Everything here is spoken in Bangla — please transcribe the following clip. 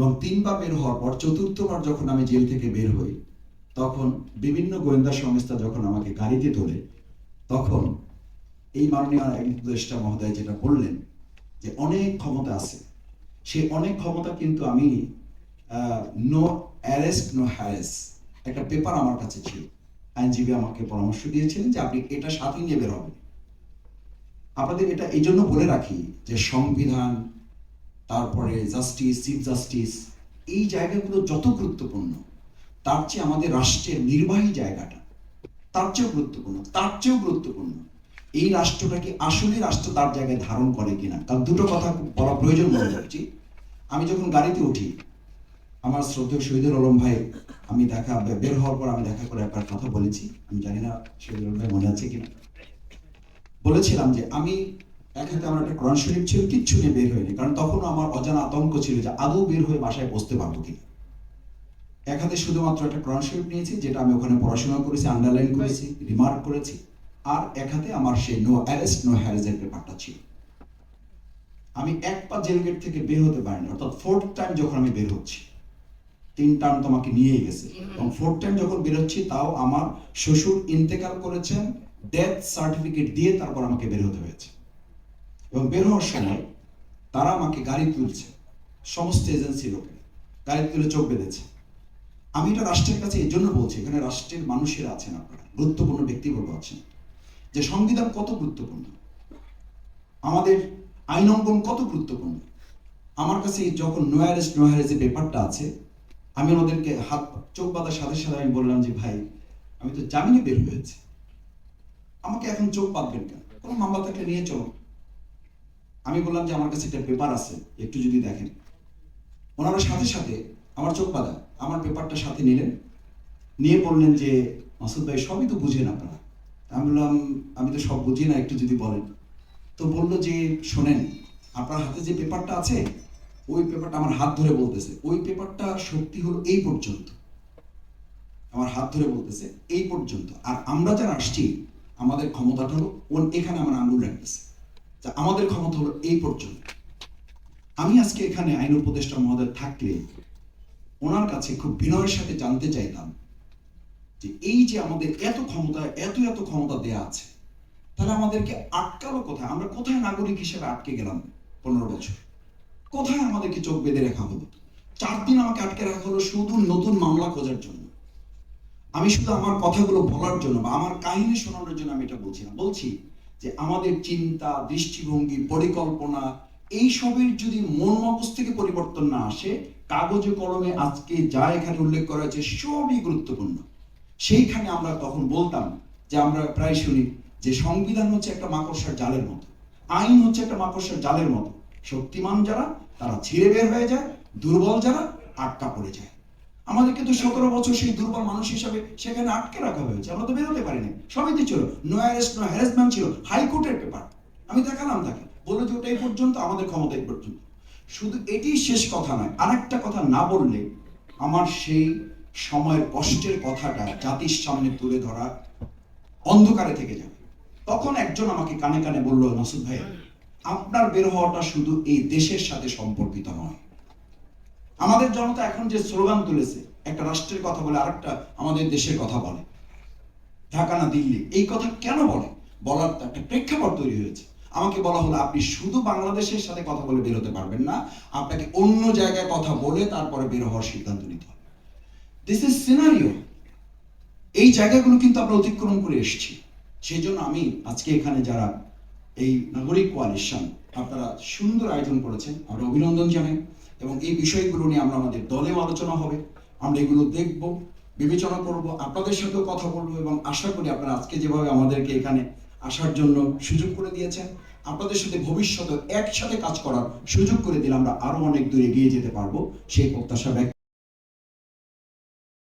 এবং তিনবার বের হওয়ার পর, চতুর্থবার যখন আমি জেল থেকে বের হই, তখন বিভিন্ন গোয়েন্দা সংস্থা যখন আমাকে গাড়িতে তোলে, তখন এই মাননীয় উপদেষ্টা মহোদয় যেটা বললেন যে অনেক ক্ষমতা আছে। সেই অনেক ক্ষমতা কিন্তু আমি নো অ্যারেস্ট নো হ্যারেস একটা পেপার আমার কাছে ছিল। আইনজীবী আমাকে পরামর্শ দিয়েছিলেন যে আপনি এটা সাথে নিয়ে বের হবেন। আপনাদের এটা এই জন্য বলে রাখি যে সংবিধান তারপরে জাস্টিস চিফ জাস্টিস এই জায়গাগুলো যত গুরুত্বপূর্ণ, তার চেয়ে আমাদের রাষ্ট্রের নির্বাহী জায়গাটা তার চেয়েও গুরুত্বপূর্ণ, তার চেয়েও গুরুত্বপূর্ণ। এই রাষ্ট্রটাকে আসলে রাষ্ট্র তার জায়গায় ধারণ করে কিনা কারণ দুটো কথা বলা প্রয়োজন মনে করছি। আমি যখন গাড়িতে উঠি, আমার শ্রদ্ধেয় শহীদুল আলম ভাই, আমি দেখা বের হওয়ার পর আমি দেখা করে একবার কথা বলেছি। আমি জানি না শহীদুল আলম ভাই মনে আছে কিনা। বলেছিলাম যে আমি এক হাতে আমার একটা কোরআন শরীফ ছিল, কিচ্ছু নিয়ে বের হয়নি। কারণ তখন আমার অজানা আতঙ্ক ছিল যে আদৌ বের হয়ে বাসায় বসতে পারব কিনা। এক হাতে শুধুমাত্র একটা কোরআন শরীফ নিয়েছি, যেটা আমি ওখানে পড়াশোনা করেছি আন্ডারলাইন করেছি রিমার্ক করেছি, আর এক হাতে আমার সেই নো অ্যারেস্ট নো হ্যারেজের পেপারটা ছিল। আমি এক পা জেল গেট থেকে বের হতে পারিনি, অর্থাৎ ফোর্থ টাইম যখন আমি বের হচ্ছি, তিন টার্ম তো আমাকে নিয়েই গেছে। এবং ফোর্থ টাইম যখন বেরোচ্ছি তাও আমার শ্বশুর ইন্তেকাল করেছেন ডেথ সার্টিফিকেট দিয়ে তারপর আমাকে বের হতে হয়েছে। এবং বের হওয়ার সময় তারা আমাকে গাড়ি তুলছে। সমস্ত এজেন্সি লোকে গাড়ি তুলে চোখ বেঁধেছে। আমি এটা রাষ্ট্রের কাছে এই জন্য বলছি, এখানে রাষ্ট্রের মানুষেরা আছেন আপনারা, গুরুত্বপূর্ণ ব্যক্তিবর্গ আছেন। যে সংবিধান কত গুরুত্বপূর্ণ? আমাদের আইন অঙ্কন কত গুরুত্বপূর্ণ? আমার কাছে যখন নো অ্যারেস্ট নো হ্যারেস পেপারটা আছে, আমি ওদেরকে হাত, চোখ বাঁধার সাথে সাথে আমি বললাম যে, ভাই, আমি তো জামিনে বের হয়েছি। আমাকে এখন চোখ বাঁধবেন কেন? কোনো মামলা থাকলে নিয়ে চলো আমি বললাম যে আমার কাছে একটা পেপার আছে, একটু যদি দেখেন। ওনারা সাথে সাথে আমার চোখ বাঁধা, আমার পেপারটা সাথে নিলেন। নিয়ে বললেন যে, মাসুদ ভাই, সবই তো বুঝেন আপনারা। আমি বললাম, আমি তো সব বুঝি না, একটু যদি বলেন। তো বলল যে, শোনেন, আপনার হাতে যে পেপারটা আছে, ওই পেপারটা আমার হাত ধরে বলতেছে। ওই পেপারটা সত্যি হলো এই পর্যন্ত। আমার হাত ধরে বলতেছে, এই পর্যন্ত। আর আমরা যারা আসছি, আমাদের ক্ষমতাটা হলো, এখানে আমার আঙুল রাখতেছে। তা আমাদের ক্ষমতা হলো এই পর্যন্ত। আমি আজকে এখানে আইন উপদেষ্টা মহোদয় থাকলে ওনার কাছে খুব বিনয়ের সাথে জানতে চাইতাম যে এই যে আমাদের এত ক্ষমতা, এত এত ক্ষমতা দেয়া আছে, তাহলে আমাদেরকে আটকালো কোথায়? আমরা কোথায় নাগরিক হিসেবে আটকে গেলাম পনেরো বছর? কোথায় আমাদেরকে চোখ বেঁধে রাখা হলো? চার দিন আমাকে আটকে রাখা হলো শুধু নতুন মামলা খোঁজার জন্য। আমি শুধু আমার কথাগুলো বলার জন্য বা আমার কাহিনী শোনানোর জন্য আমি এটা বলছি না। বলছি যে আমাদের চিন্তা, দৃষ্টিভঙ্গি, পরিকল্পনা এইসবের যদি মন মগজ থেকে পরিবর্তন না আসে, কাগজে কলমে আজকে যা এখানে উল্লেখ করা হয়েছে সবই গুরুত্বপূর্ণ। সেইখানে আমরা তখন বলতাম যে আমরা প্রায় শুনি যে সংবিধান হচ্ছে একটা মাকড়সার জালের মতো, আইন হচ্ছে একটা মাকড়সার জালের মতো। শক্তিমান যারা, তারা ছিঁড়ে বের হয়ে যায়, দুর্বল যারা, আটকা পড়ে যায়। আমাদেরকে তো সতেরো বছর সেই দুর্বল মানুষ হিসাবে সেখানে আটকে রাখা হয়েছে। আমরা তো বেরোতে পারিনি। সবই তো ছিল। নো অ্যারেস্ট নো হ্যারাসমেন্ট ছিল। হাইকোর্টের পেপার আমি দেখালাম তাকে। বলল যে ওটা এই পর্যন্ত, আমাদের ক্ষমতা এই পর্যন্ত। শুধু এটি শেষ কথা নয়, আরেকটা কথা না বললে আমার সেই সময়ের কষ্টের কথাটা জাতির সামনে তুলে ধরা অন্ধকারে থেকে যাবে। তখন একজন আমাকে কানে কানে বলল নাসুদ ভাই, আপনার বের হওয়াটা শুধু এই দেশের সাথে সম্পর্কিত নয়। আমাদের জনতা এখন যে স্লোগান তুলেছে, একটা রাষ্ট্রের কথা বলে আরেকটা আমাদের দেশের কথা বলে। ঢাকা না দিল্লি, এই কথা কেন বলে? বলার তো একটা প্রেক্ষাপট তৈরি হয়েছে। আমাকে বলা হলো, আপনি শুধু বাংলাদেশের সাথে কথা বলে বেরোতে পারবেন না, আপনাকে অন্য জায়গায় কথা বলে তারপরে বের হওয়ার সিদ্ধান্ত নিতে হবে। দিস ইজ সিনারিও এই জায়গাগুলো কিন্তু আমরা অতিক্রম করে এসেছি। সেই জন্য আমি আজকে এখানে যারা এই নাগরিক কোয়ালিশন আপনারা সুন্দর আয়োজন করেছেন। আমরা অভিনন্দন জানাই। এবং এই বিষয়গুলো নিয়ে আমরা আমাদের দলেও আলোচনা হবে। আমরা এগুলো দেখব, বিবেচনা করব, আপনাদের সাথেও কথা বলব এবং আশা করি আপনারা আজকে যেভাবে আমাদেরকে এখানে আসার জন্য সুযোগ করে দিয়েছেন, আপনাদের সাথে ভবিষ্যতে একসাথে কাজ করার সুযোগ করে দিলে আমরা আরও অনেক দূর এগিয়ে যেতে পারব। সেই প্রত্যাশা ব্যক্ত